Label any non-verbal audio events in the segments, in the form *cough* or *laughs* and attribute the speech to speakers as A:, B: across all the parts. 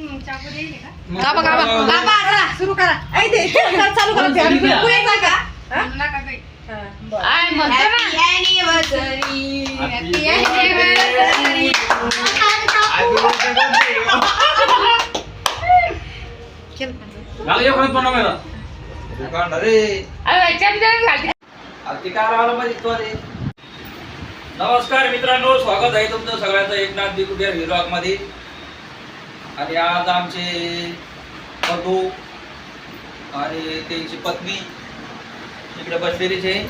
A: गाबा गाबा. गाबा. चला सुरू करा. ऐ ते *laughs* चालू करा. ते. का.
B: आय म्हणतो ना? अरे घालते
C: नमस्कार मित्रांनो स्वागत आहे तुमचं सगळ्यांचं एकनाथ बी कुबेर व्लॉगमध्ये आणि आज आमचे बंधू आणि त्यांची पत्नी इकडे बसलेलीच. आहे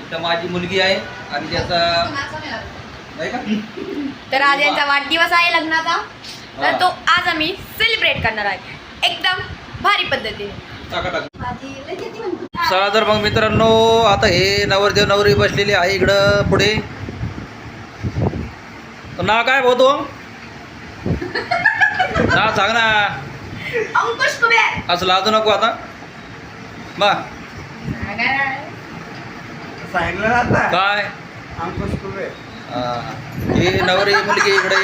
C: इथं माझी मुलगी आहे आणि त्याचा नाही का?
D: तर आज यांचा वाढदिवस आहे लग्नाचा. तर तो आज आम्ही सेलिब्रेट करणार आहे. एकदम भारी पद्धतीने.
C: चला तर मग मित्रांनो आता हे नवरदेव नवरी बसलेली आहे इकडं पुढे. नाव काय भाऊ *laughs* नाव सांग ना.
D: अंकुश कुबेर
C: असं लाजू नको आता. बा.
E: सांगितलं ना आता
C: काय?
E: अंकुश कुबेर
C: हा. ही नवरी मुलगी इकडे.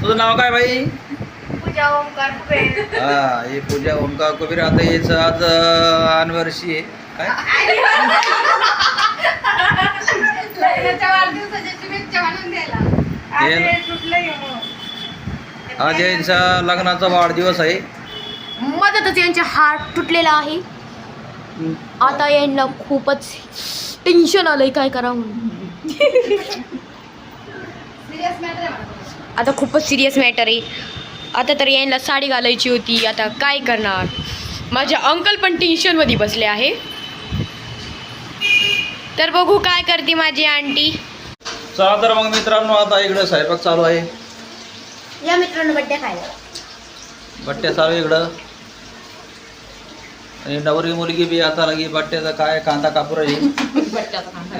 C: तुझं नाव काय बाई?
D: पूजा ओमकार कुबेर
C: हा ही पूजा ओंकार कबीर आता याचं आज अनिव्हर्सरी आहे. काय? *laughs*
A: लग्नाच्या वाढदिवसाच्या शुभेच्छा म्हणून द्यायला. हे.
C: आज यांचा लग्नाचा वाढदिवस आहे.
D: मदतच यांचे हार्ट तुटलेला आहे. आता यांना खूपच टेन्शन आलंय काय करा. आता खूपच सिरियस मॅटर आहे. आता तर यांना साडी घालायची होती. आता काय करणार? माझे अंकल पण टेन्शनमध्ये बसले आहे. तर बघू काय करते माझी आंटी.
C: चला तर मग मित्रांनो आता इकडं स्वयंपाक चालू आहे.
D: या मित्रांनो बड्डे खायला.
C: बट्ट्या चालू इकडं. आणि नवरी मुलगी बी आता लगी बट्ट्याचा काय कांदा कापूर आहे?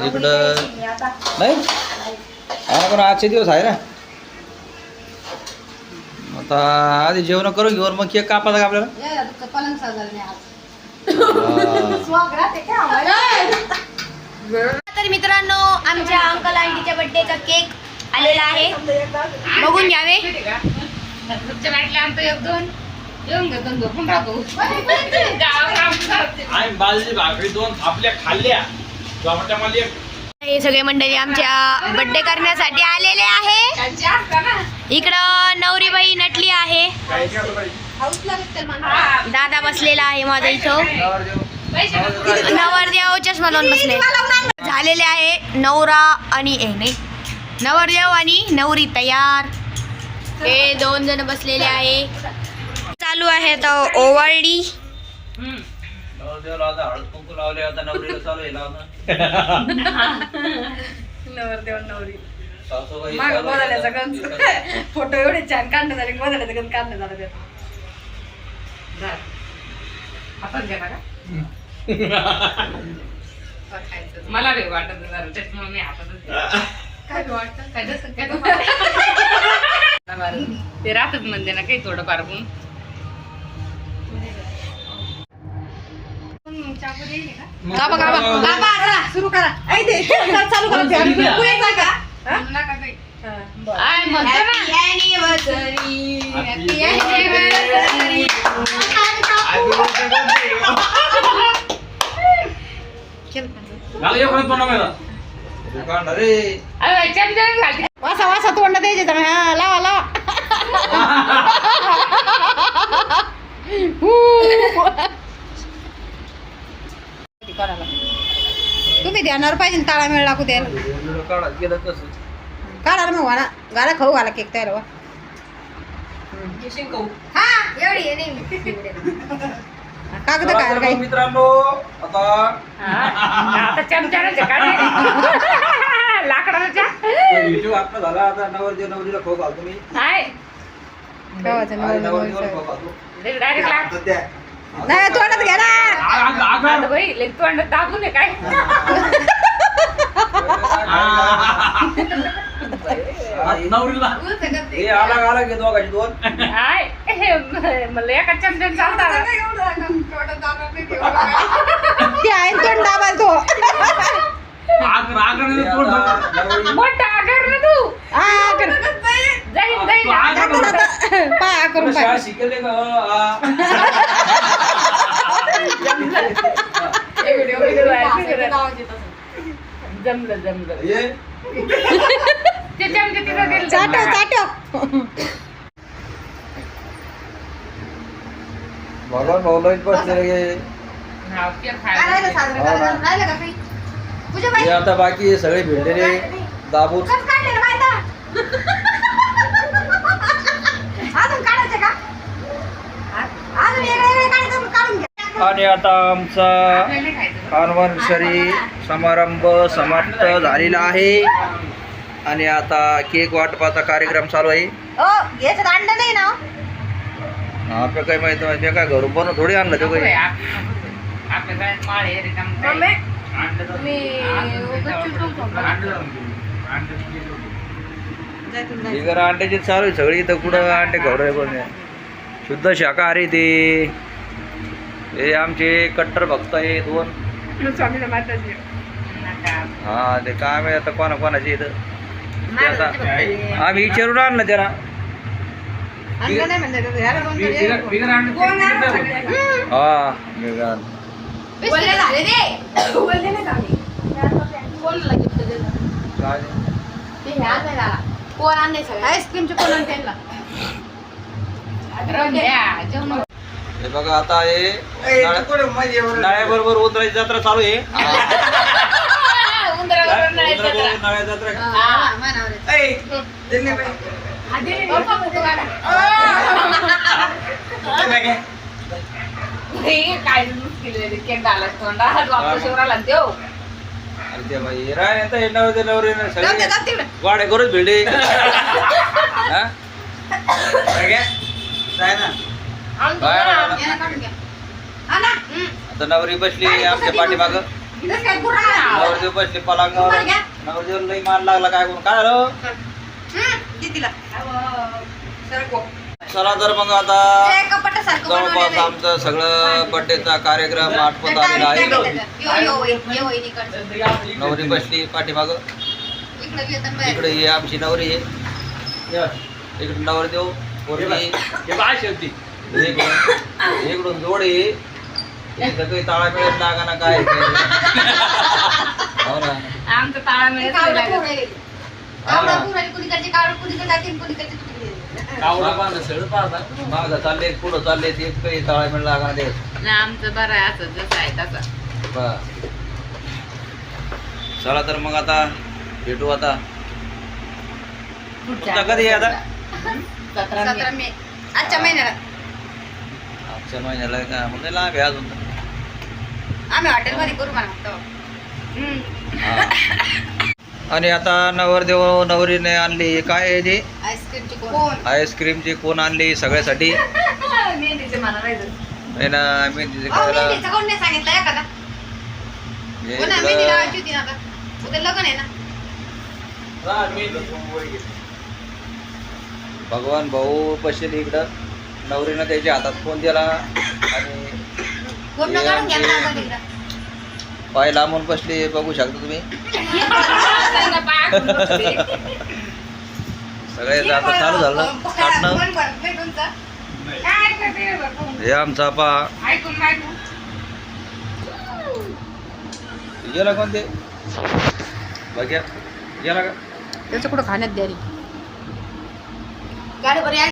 C: इकडं. नाही? हा पण आजचे दिवस आहे ना. आता आधी जेवण करून घेऊन मग केक कापायचा का आपल्याला?
A: पलंग.
C: हा.
D: तर मित्रांनो आमच्या अंकल आंटीच्या बड्डेचा केक आलेला आहे. बघून घ्यावे. हे सगळे मंडळी आमच्या बड्डे करण्यासाठी आलेले आहे. इकडं नवरीबाई नटली आहे.
B: हा,
D: दादा बसलेला आहे माझा इथं. नवरदेव चष्मा लावून बसले. झालेले आहे नवरा आणि ए नाही नवरदेव आणि नवरी तयार हे दोन जण बसलेले आहे चालू आहे तर ओवाळणी
B: हम्म.
C: नवरदेवाला आता हळद कुंकू लावले आता नवरीला चालू आहे लावणं
A: नवरदेव नवरी मागं फोटो एवढे छान काढण्यात झाला त्यात.
B: जा. हातात घ्या का मला वाटत जरा त्याच्यामुळे मी हातातच घेते.
A: काय बी वाटतं?
B: काय जसं काय बरं. ते राहतात म्हणते ना काही थोडं फार पण
A: चाकू देईल का
D: गाबा गाबा
A: बाबा चला सुरू करा. ऐ ते चालू करा ते. पुढे जा का.
B: आय म्हणतो ना. *laughs*
A: वासा वासा तोंड द्यायचे तर हा लावा लावा. *laughs* तुम्ही ध्यानावर पाहिजे ताळा मेळ लागू द्यायला. काढा मग वाला गाला खाऊ घाला केक तयार वा हा एवढी आहे नाही. कागद काय
C: मित्रांनो आता
B: हा, आता *laughs* काढे लाकडाच्या
C: व्हिडिओ आपला झाला आता नवरदेव नवरीला खो घालतो मी.
B: हाय.
A: गावाचं
C: आणि
A: नवरदेव
C: नवरदेवाला
A: नवरीचं.
C: खो घालतो.
B: डायरेक्ट लाग
A: नाही तोंडात घ्या ना.
B: आता बाई लई तोंडात दाबून आहे काय?
F: नवरीला.
C: हे आला आला घे दोघांची दोन.
B: हाय. मला एका चमच्याने चालतात
A: ते आहे ना तोंड दाबाल तो.
F: आग तोंड
B: मोठा आगर ना तू. जाईन जाईन.
A: पाय.
C: शिकले का. *laughs*
B: जमलं जमलं.
C: ये.
B: ते चमचे तिथं
A: चाटव चाटव.
C: भाऊला बसले गे
B: हा,
C: हे आता बाकी सगळे भिडलेले दाबून.
D: माहीत
C: आणि आता आमचा अनवर्सरी समारंभ समाप्त झालेला आहे. आणि आता केक वाटपाचा कार्यक्रम चालू आहे.
D: हो याच्यात अंड नाही ना?
C: आपलं काही माहीत नाही मी काय घरून बनवून थोडी आणलं ते काही
B: आहे
A: मी
C: हे
A: जायचं.
C: जरा अंड्याची चालू आहे सगळी इथं कुठं अंडे खवडे पण शुद्ध शाकाहारी ते. हे आमचे कट्टर भक्त आहे दोन. हा ते काय माहिती आता कोणा कोणाचे इथं? ते आता. आम्ही विचारून आणलं त्याला.
A: तरी-
F: बिगर-
D: बोलले झाले रे
A: बोलले नाही का आम्ही?
D: कोणाला gift दिलं?
C: काय?
D: ते हे. कोण सगळं
A: आईस्क्रीमचे कोण आणते
C: हे बघा आता हे
E: माझ्यावर
C: नळ्याबरोबर उतरायची जत्रा चालू आहे. नळ्या जत्रा
D: हा, मानावर आहे.
E: ए, त्यांनी बाई,
D: पप्पा म्हणतो गाडा.
E: त्यांनी काय?
B: हे काय तोंडात, वापस शिवराला देव.
C: अरे ते बाई हे राय आता नवरे आला. बसली आमच्या पाठीमाग? नवरदेव बसले पलंगावर. नवरदेव लई मान लागला काय करून काय झालं चला तर मग आता जवळपास. आमचं सगळं बर्थडेचा कार्यक्रम आटपत आलेला आहे. नवरी बसली पाठीमाग.
D: इकडं.
C: ही आमची नवरी आहे इकडे नवरदेव पोरगी
F: हे बाय शेवटी.
C: इकडून जोड. आहे काही ताळा मिळत लागा ना काय हो ना.
B: आमचं ताळा मिळत
F: सगळं पाहता
C: माग चालले पुढं चालले ते काही ताळा मिळ
B: नाही, आमचं बरं आहे असं जसं आहे तसं
C: बस. चला तर मग आता भेटू आता कधी आहे आता
B: सतरा मे.
D: सतरा मे आजच्या महिन्याला
C: आजच्या महिन्याला का म्हणजे लांब आहे अजून तर.
D: आम्ही हॉटेलमध्ये करू म्हणा तेव्हा.
C: हा. *laughs* आणि आता नवरदेव नवरीने आणली. काय आहे ते?
D: आईस्क्रीमची कोण?
C: आईस्क्रीमची कोण आणली सगळ्यासाठी?
B: मेहंदीचे मला राहिलं.
C: आहे ना मेहंदीचे
D: अहो,
C: खायला.
D: मेहंदीचा कोण नाही सांगितलं एखादा?
C: हे
D: ना
C: इकडं-
D: मेहंदी लावायची होती ना आता. उद्या लग्न आहे ना.
C: भगवान भाऊ बसले इकडं. नवरीनं त्याच्या हातात फोन दिला आणि
D: पूर्ण काढून घ्या ना
C: आमचे-
D: आता तिकडं.
C: पाय लांबून बसले बघू शकता तुम्ही. *laughs*
B: त्यांना *laughs*
C: सगळे आता चालू झालं. काढणं हे आमचा पा गेला कोणते बघ्या गेला का?
A: त्याचं कुठं खाण्यात द्यारी